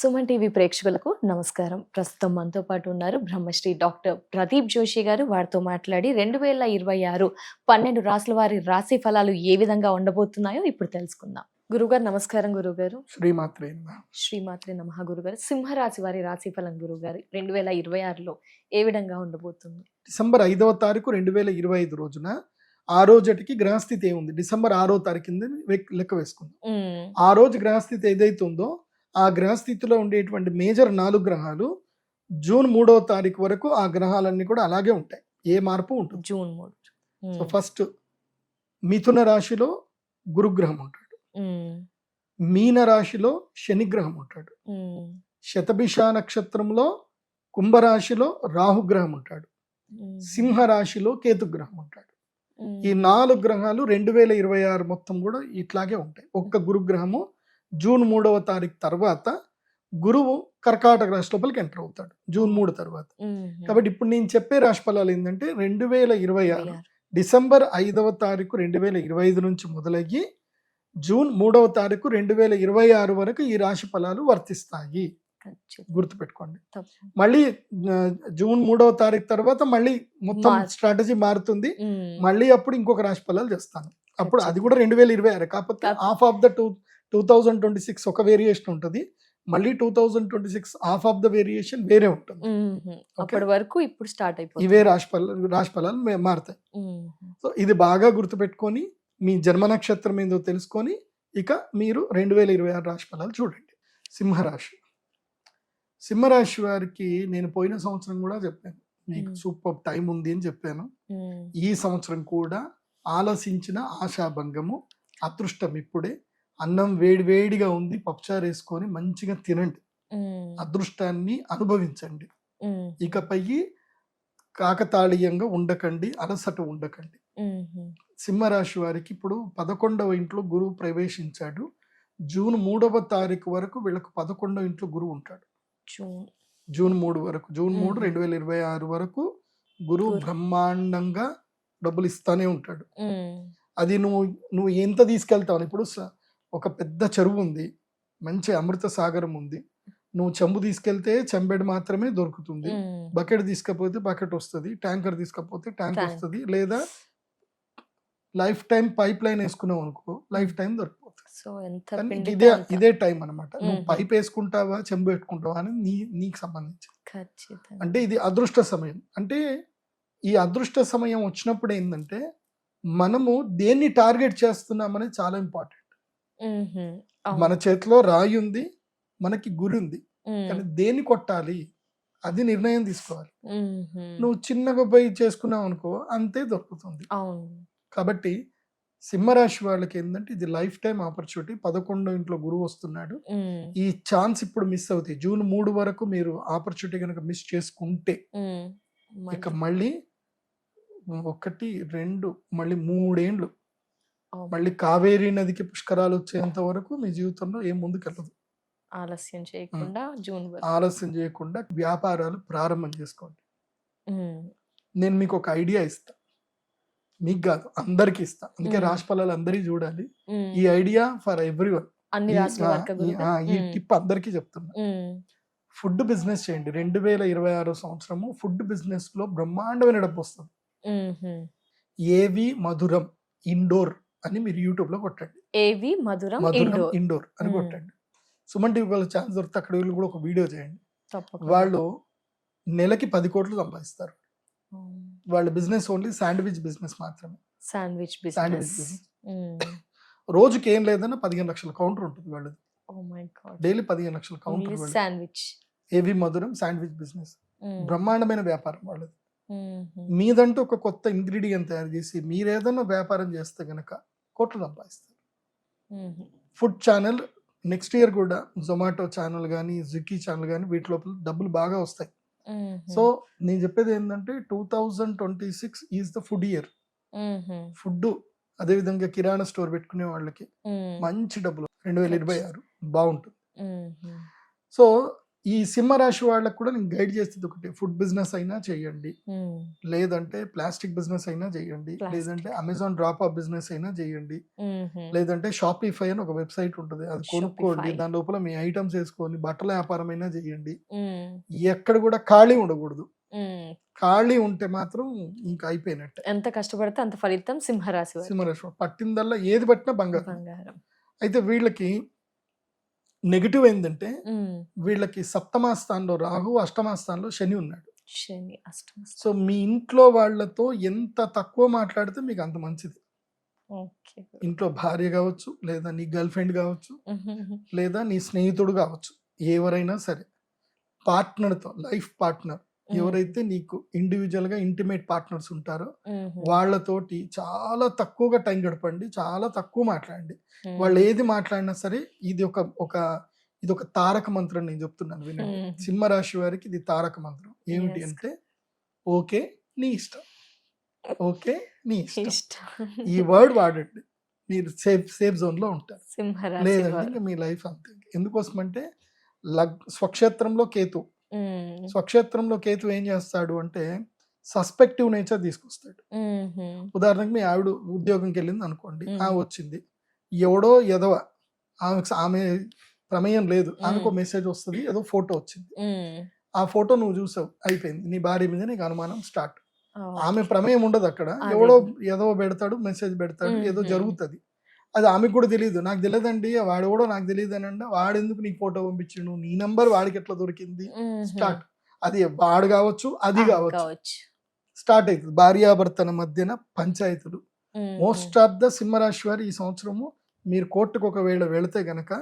Suman TV ప్రేక్షకులకు నమస్కారం. ప్రస్తుతం మనతో పాటు ఉన్నారు బ్రహ్మశ్రీ డాక్టర్ ప్రదీప్ జోషి గారు. వారితో మాట్లాడి రెండు వేల ఇరవై ఆరు పన్నెండు రాసుల వారి రాశి ఫలాలు ఏ విధంగా ఉండబోతున్నాయో ఇప్పుడు తెలుసుకుందాం. గురుగారు నమస్కారం గురుగారు. శ్రీమాత్రే. శ్రీమాత్రి నమః. గురుగారు సింహరాశి వారి రాశి ఫలం గురుగారు రెండు వేల ఇరవై ఆరులో ఏ విధంగా ఉండబోతుంది? డిసెంబర్ ఐదవ తారీఖు రెండు వేల ఇరవై ఐదు రోజున ఆ రోజుటికి గ్రహస్థితి ఏముంది? డిసెంబర్ ఆరో తారీఖు లెక్క వేసుకుందాం. ఆ రోజు గ్రహస్థితి ఏదైతే ఉందో ఆ గ్రహస్థితిలో ఉండేటువంటి మేజర్ నాలుగు గ్రహాలు జూన్ మూడవ తారీఖు వరకు ఆ గ్రహాలన్నీ కూడా అలాగే ఉంటాయి. ఏ మార్పు ఉంటుంది? జూన్ మూడు. సో ఫస్ట్ మిథున రాశిలో గురుగ్రహం ఉంటాడు. మీన రాశిలో శనిగ్రహం ఉంటాడు. శతభిష నక్షత్రంలో కుంభరాశిలో రాహుగ్రహం ఉంటాడు. సింహ రాశిలో కేతుగ్రహం ఉంటాడు. ఈ నాలుగు గ్రహాలు రెండు వేల ఇరవై ఆరు మొత్తం కూడా ఇట్లాగే ఉంటాయి. ఒక్క గురుగ్రహము జూన్ మూడవ తారీఖు తర్వాత గురువు కర్కాటక రాశి లోపలికి ఎంటర్ అవుతాడు జూన్ మూడు తర్వాత. కాబట్టి ఇప్పుడు నేను చెప్పే రాశి ఫలాలు ఏంటంటే రెండు వేల ఇరవై ఆరు. డిసెంబర్ ఐదవ తారీఖు రెండు వేల ఇరవై ఐదు నుంచి మొదలయ్యి జూన్ మూడవ తారీఖు రెండు వేల ఇరవై ఆరు వరకు ఈ రాశి ఫలాలు వర్తిస్తాయి. గుర్తుపెట్టుకోండి. మళ్ళీ జూన్ మూడవ తారీఖు తర్వాత మళ్ళీ మొత్తం స్ట్రాటజీ మారుతుంది. మళ్ళీ అప్పుడు ఇంకొక రాశి ఫలాలు చేస్తాను అప్పుడు. అది కూడా రెండు వేల ఇరవై ఆరు. కాకపోతే- half of the two two thousand twenty six ఒక వేరియేషన్ ఉంటుంది. మళ్ళీ two thousand twenty six half of the variation వేరే ఉంటుంది. అప్పటి వరకు ఇప్పుడు స్టార్ట్ అయిపోతుంది. ఇవే రాశి ఫలాలు రాశి ఫలాలు మే- మారుతాయి. సో ఇది బాగా గుర్తుపెట్టుకొని మీ జన్మ నక్షత్రం ఏందో తెలుసుకొని ఇక మీరు రెండు వేల ఇరవై ఆరు రాశి ఫలాలు చూడండి. సింహరాశి. సింహరాశి వారికి నేను పోయిన సంవత్సరం కూడా చెప్పాను. మీకు. సూపర్ టైం ఉంది అని చెప్పాను. ఈ సంవత్సరం కూడా ఆలసించిన ఆశాభంగము అదృష్టం ఇప్పుడే. అన్నం వేడి వేడిగా ఉంది పప్పుచారు వేసుకొని మంచిగా తినండి. అదృష్టాన్ని అనుభవించండి. ఇకపై కాకతాళీయంగా ఉండకండి అలసట ఉండకండి. సింహరాశి వారికి ఇప్పుడు పదకొండవ ఇంట్లో గురువు ప్రవేశించాడు జూన్ మూడవ తారీఖు వరకు వీళ్ళకు పదకొండవ ఇంట్లో గురువు ఉంటాడు జూన్ జూన్ మూడు వరకు జూన్ మూడు. రెండు వేల ఇరవై ఆరు వరకు గురువు గురు. బ్రహ్మాండంగా డబ్బులు ఇస్తానే ఉంటాడు. అది నువ్వు నువ్వు ఎంత తీసుకెళ్తావు ఇప్పుడు ఒక పెద్ద చెరువు ఉంది మంచి అమృత సాగరం ఉంది నువ్వు చెంబు తీసుకెళ్తే చెంబెడు మాత్రమే దొరుకుతుంది. బకెట్ తీసుకపోతే బకెట్ వస్తుంది. ట్యాంకర్ తీసుకపోతే ట్యాంక్. వస్తుంది. లేదా లైఫ్ టైం పైప్ లైన్ వేసుకున్నావు అనుకో లైఫ్ టైం దొరికిపోతుంది ఇదే. ఇదే టైం అనమాట నువ్వు. పైప్ వేసుకుంటావా చెంబు పెట్టుకుంటావా అని నీ నీకు సంబంధించి. అంటే ఇది అదృష్ట సమయం. అంటే ఈ అదృష్ట సమయం వచ్చినప్పుడు ఏంటంటే మనము దేన్ని టార్గెట్ చేస్తున్నామనేది చాలా ఇంపార్టెంట్. అవును. మన చేతిలో రాయి ఉంది మనకి గురి ఉంది. కానీ దేన్ని కొట్టాలి అది నిర్ణయం తీసుకోవాలి. నువ్వు చిన్నగా పోయి చేసుకున్నావు అనుకో అంతే దొరుకుతుంది అవును కాబట్టి సింహరాశి వాళ్ళకి ఏంటంటే ఇది లైఫ్ టైం ఆపర్చునిటీ పదకొండో ఇంట్లో గురువు వస్తున్నాడు. ఈ ఛాన్స్ ఇప్పుడు మిస్ అవుతాయి జూన్ మూడు వరకు మీరు ఆపర్చునిటీ కనుక మిస్ చేసుకుంటే. ఇక మళ్ళీ. మళ్ళీ ఒకటి రెండు మళ్ళీ మూడేండ్లు. మళ్ళీ కావేరీ నదికి పుష్కరాలు వచ్చేంత వరకు మీ జీవితంలో ఏం ముందుకెళ్ళదు ఆలస్యం చేయకుండా జూన్ ఆలస్యం చేయకుండా వ్యాపారాలు ప్రారంభం చేసుకోండి. నేను మీకు ఒక ఐడియా ఇస్తా మీకు కాదు అందరికి ఇస్తా అందుకే. రాశి ఫలాలు అందరికీ చూడాలి. ఈ ఐడియా ఫర్ ఎవ్రీ వన్? ఈ. టిప్ అందరికీ చెప్తున్నా. ఫుడ్ బిజినెస్ చేయండి రెండు వేల ఇరవై ఆరో సంవత్సరము ఫుడ్ బిజినెస్లో బ్రహ్మాండమైన డబ్బు వస్తుంది. ఏవి మధురం ఇండోర్ అని మీరు యూట్యూబ్లో కొట్టండి. ఏవి? మధురం మధురం ఇండోర్. అని. కొట్టండి. సుమన్ టీవీ వాళ్ళ ఛాన్స్ దొరికితే అక్కడ వీళ్ళు కూడా ఒక వీడియో చేయండి. వాళ్ళు నెలకి పది కోట్లు సంపాదిస్తారు. వాళ్ళ బిజినెస్ ఓన్లీ శాండ్విచ్ బిజినెస్ మాత్రమే. Sandwich business. రోజుకి ఏం లేదన్నా పదిహేను లక్షల కౌంటర్ ఉంటుంది వాళ్ళది. డైలీ పదిహేను లక్షల కౌంటర్ శాండ్విచ్. ఏవి? మధురం శాండ్విచ్ బిజినెస్. బ్రహ్మాండమైన వ్యాపారం వాళ్ళది. మీదంటూ ఒక కొత్త ఇంగ్రీడియంట్ తయారు చేసి మీరేదన్నా వ్యాపారం చేస్తే గనక కోట్లు సంపాదిస్తారు. ఫుడ్ ఛానల్ నెక్స్ట్ ఇయర్ కూడా జొమాటో ఛానల్ కానీ స్విగ్గీ ఛానల్ కానీ వీటి లోపల డబ్బులు బాగా వస్తాయి. సో నేను చెప్పేది ఏంటంటే two thousand twenty six is the food year. Food అదేవిధంగా కిరాణా స్టోర్ పెట్టుకునే వాళ్ళకి మంచి డబ్బులు రెండు వేల ఇరవై ఆరు బాగుంటుంది. సో ఈ సింహరాశి వాళ్ళకు కూడా నేను గైడ్ చేసేది ఒకటి. ఫుడ్ బిజినెస్ అయినా చేయండి. లేదంటే ప్లాస్టిక్ బిజినెస్ అయినా చేయండి. లేదంటే అమెజాన్ డ్రాప్ ఆఫ్ బిజినెస్ అయినా చేయండి. లేదంటే షాపీఫై అని ఒక వెబ్సైట్ ఉంటుంది. అది కొనుక్కోండి. దాని లోపల మీ ఐటమ్స్ వేసుకొని బట్టల వ్యాపారం అయినా చేయండి. ఎక్కడ కూడా ఖాళీ ఉండకూడదు. ఖాళీ ఉంటే మాత్రం ఇంకా అయిపోయినట్టే. ఎంత కష్టపడితే అంత ఫలితం సింహరాశి. సింహరాశి. పట్టిందల్లా ఏది పట్టినా బంగారం. అయితే వీళ్ళకి నెగిటివ్ ఏంటంటే వీళ్ళకి సప్తమ స్థానంలో రాహు అష్టమ స్థానంలో శని ఉన్నాడు. శని అష్టమ సో మీ ఇంట్లో వాళ్ళతో ఎంత తక్కువ మాట్లాడితే మీకు అంత మంచిది. ఇంట్లో భార్య కావచ్చు లేదా నీ గర్ల్ ఫ్రెండ్ కావచ్చు లేదా నీ స్నేహితుడు కావచ్చు ఎవరైనా సరే పార్ట్నర్తో లైఫ్ పార్ట్నర్ ఎవరైతే నీకు ఇండివిజువల్గా ఇంటిమేట్ పార్ట్నర్స్ ఉంటారో వాళ్ళతోటి చాలా తక్కువగా టైం గడపండి చాలా తక్కువ మాట్లాడండి. వాళ్ళు ఏది మాట్లాడినా సరే ఇది ఒక ఒక ఇది ఒక తారక మంత్రం నేను చెప్తున్నాను వినండి. ఉమ్, సింహరాశి వారికి ఇది తారక మంత్రం. ఏమిటి. అంటే ఓకే నీ ఇష్టం. ఓకే నీ ఇష్టం. ఇష్టం. ఈ వర్డ్ వాడండి. మీరు సేఫ్ సేఫ్ జోన్లో ఉంటారు. ఇంకా మీ లైఫ్ అంతే. ఎందుకోసం అంటే లగ్ స్వక్షేత్రంలో కేతు. స్వక్షేత్రంలో కేతు ఏం చేస్తాడు అంటే సస్పెక్టివ్ నేచర్ తీసుకొస్తాడు. ఉదాహరణకి మీ ఆవిడ ఉద్యోగంకి వెళ్ళింది అనుకోండి. ఆ వచ్చింది. ఎవడో ఎదవ ఆమె ఆమె ప్రమేయం లేదు ఆమెకు. మెసేజ్ వస్తుంది ఏదో ఫోటో వచ్చింది. ఆ ఫోటో నువ్వు చూసావు అయిపోయింది. నీ భార్య మీద నీకు అనుమానం స్టార్ట్. ఆమె ప్రమేయం ఉండదు అక్కడ. ఎవడో ఏదో పెడతాడు మెసేజ్ పెడతాడు ఏదో. జరుగుతుంది. అది ఆమెకు కూడా తెలియదు. నాకు తెలియదండి వాడు కూడా నాకు తెలియదు అని అంటే వాడు ఎందుకు నీకు ఫోటో పంపించిండు? నీ నంబర్ వాడికి ఎట్లా దొరికింది? స్టార్ట్. అది వాడు కావచ్చు అది కావచ్చు. స్టార్ట్ అవుతుంది భార్యాభర్తల మధ్యన పంచాయతీలు. మోస్ట్ ఆఫ్ ద సింహరాశి వారు ఈ సంవత్సరము మీరు కోర్టుకు ఒకవేళ వెళితే గనక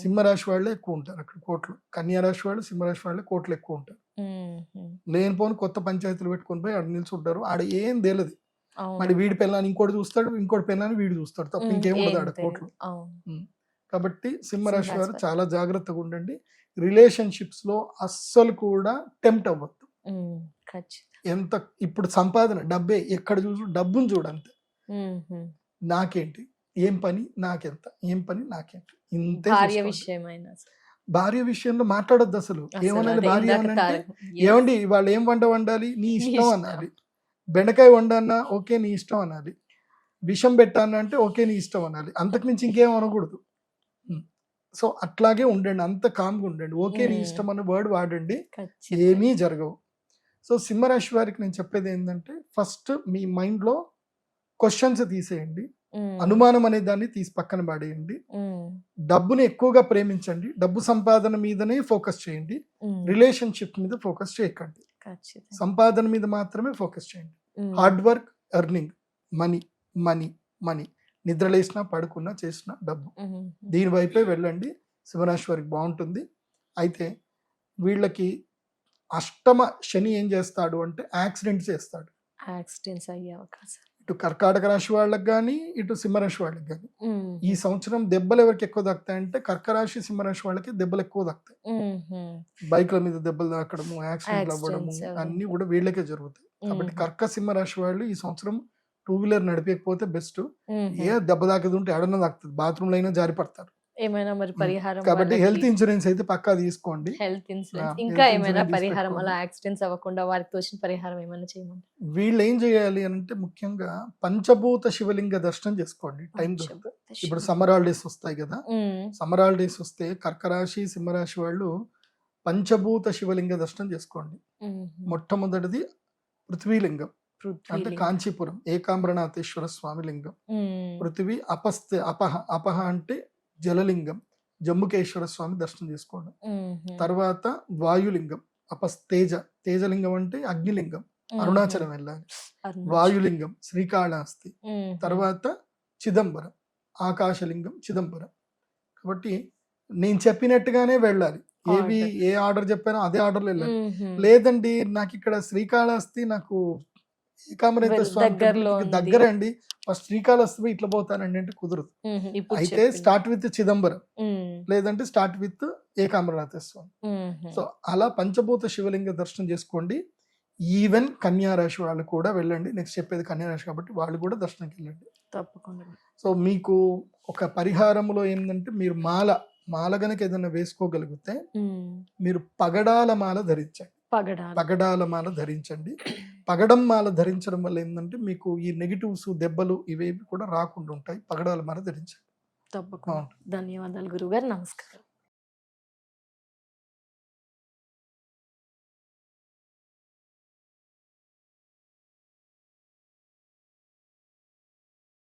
సింహరాశి వాళ్ళే ఎక్కువ ఉంటారు అక్కడ కోర్టులు. కన్యా రాశి వాళ్ళు సింహరాశి వాళ్ళే కోర్టులు ఎక్కువ ఉంటారు. లేనిపోని కొత్త పంచాయతీలు పెట్టుకొని పోయి ఆడ నిల్చుంటారు. ఆడ ఏం తెలియదు. మరి వీడి పిల్లని ఇంకోటి చూస్తాడు ఇంకోటి పిల్లని వీడు చూస్తాడు తప్ప ఉమ్, ఇంకేం ఉండదు ఏం ఆడ. కోర్టులు. కాబట్టి సింహరాశి వారు. చాలా జాగ్రత్తగా ఉండండి. రిలేషన్షిప్స్లో అస్సలు కూడా టెంప్ట్ అవ్వద్దు. ఎంత ఇప్పుడు సంపాదన డబ్బే ఎక్కడ చూసు డబ్బును చూడంతే. నాకేంటి? ఏం పని? నాకెంత? ఏం పని? నాకేంటి ఇంతే భార్య విషయంలో మాట్లాడొద్దు అసలు. ఏమనాలి? అదే భార్య ఏమనంటే. ఏమండి? వాళ్ళు ఏం వంట వండాలి? నీ ఇష్టం. అనాలి. బెండకాయ వండన్నా ఓకే నీ ఇష్టం అనాలి. విషం పెట్టాను అంటే ఓకే నీ ఇష్టం అనాలి. అంతకు మించి ఇంకేం అనకూడదు. సో అట్లాగే ఉండండి అంత కామ్గా ఉండండి. ఓకే నీ Hmm. ఇష్టం అన్న వర్డ్ వాడండి. ఏమీ జరగవు. సో సింహరాశి వారికి నేను చెప్పేది ఏంటంటే ఫస్ట్ మీ మైండ్లో క్వశ్చన్స్ తీసేయండి. ఉమ్, అనుమానం అనే దాన్ని తీసి పక్కన పడేయండి. ఉమ్, డబ్బుని ఎక్కువగా ప్రేమించండి. డబ్బు సంపాదన మీదనే ఫోకస్ చేయండి. రిలేషన్షిప్ మీద ఫోకస్ చేయకండి. సంపాదన మీద మాత్రమే ఫోకస్ చేయండి. Hard work earning money money money నిద్ర లేచినా పడుకున్నా చేసిన డబ్బు. దీని వైపే వెళ్ళండి. శివరాశి వారికి బాగుంటుంది. అయితే వీళ్ళకి అష్టమ శని ఏం చేస్తాడు అంటే యాక్సిడెంట్ చేస్తాడు. యాక్సిడెంట్స్ అయ్యే అవకాశం. ఇటు కర్కాటక రాశి వాళ్ళకి కానీ ఇటు సింహరాశి వాళ్ళకి కానీ ఈ సంవత్సరం దెబ్బలు ఎవరికి ఎక్కువ దక్కుతాయంటే కర్కరాశి సింహరాశి వాళ్ళకి దెబ్బలు ఎక్కువ ఉమ్, బైక్ల మీద దెబ్బలు తాకడము యాక్సిడెంట్లు అవ్వడము. అన్ని కూడా వీళ్ళకే జరుగుతాయి. కాబట్టి కర్క సింహ రాశి వాళ్ళు ఈ సంవత్సరం టూ వీలర్ నడిపేకపోతే బెస్ట్. ఏ దెబ్బ తాకేది ఉంటే ఎడన తాకుతుంది. బాత్రూమ్లో అయినా జారి పడతారు ఏమైనా మరి పరిహారం కాబట్టి హెల్త్ ఇన్సూరెన్స్ అయితే పక్కా తీసుకోండి. Health insurance. ఇంకా ఏమైనా పరిహారం. అలా యాక్సిడెంట్స్ అవ్వకుండా వారికి తోచిన పరిహారం ఏమైనా చేయమంటారు? వీళ్ళు ఏం చేయాలి అని అంటే ముఖ్యంగా పంచభూత శివలింగ దర్శనం చేసుకోండి. టైం ఇప్పుడు సమ్మర్ హాలిడేస్ వస్తాయి కదా. సమ్మర్ హాలిడేస్ వస్తే కర్కరాశి సింహరాశి వాళ్ళు పంచభూత శివలింగ దర్శనం చేసుకోండి. మొట్టమొదటిది పృథ్వీలింగం. అంటే. కాంచీపురం ఏకాంబరనాథేశ్వర స్వామి లింగం. పృథివీ అపస్థ అపహ అపహ అంటే జలలింగం. జమ్ముకేశ్వర స్వామి దర్శనం చేసుకోండి ఉమ్, తర్వాత వాయులింగం అపస్ తేజ. తేజలింగం అంటే అగ్నిలింగం. అరుణాచలం వెళ్ళాలి. వాయులింగం శ్రీకాళహస్తి. తర్వాత చిదంబరం ఆకాశలింగం చిదంబరం. కాబట్టి నేను చెప్పినట్టుగానే వెళ్ళాలి. ఏవి. ఏ ఆర్డర్ చెప్పానో అదే ఆర్డర్లో వెళ్ళాలి. లేదండి నాకు ఇక్కడ శ్రీకాళహస్తి నాకు ఏకామరేశ్వర వెల్- స్వామి. దగ్గరే అండి ఫస్ట్ శ్రీకాళహస్తి ఇట్లా పోతానండి అంటే కుదరదు. అయితే. Start with Chidambaram. లేదంటే start with Ekambaranatha Swami. So అలా పంచభూత శివలింగ దర్శనం చేసుకోండి. ఈవెన్ కన్యా రాశి వాళ్ళు కూడా వెళ్ళండి. నెక్స్ట్ చెప్పేది కన్యా రాశి కాబట్టి వాళ్ళు కూడా దర్శనంకి వెళ్ళండి. తప్పకుండా. సో మీకు ఒక పరిహారంలో ఏంటంటే మీరు మాల మాల గనక ఏదైనా వేసుకోగలిగితే మీరు పగడాల మాల ధరించండి. పగడాల మాల ధరించండి. పగడం మాల ధరించడం వల్ల ఏంటంటే మీకు ఈ నెగిటివ్స్ దెబ్బలు ఇవేవి కూడా రాకుండా ఉంటాయి. పగడాల మాల ధరించండి. తప్పకుండా. ధన్యవాదాలు గురుగారు నమస్కారం.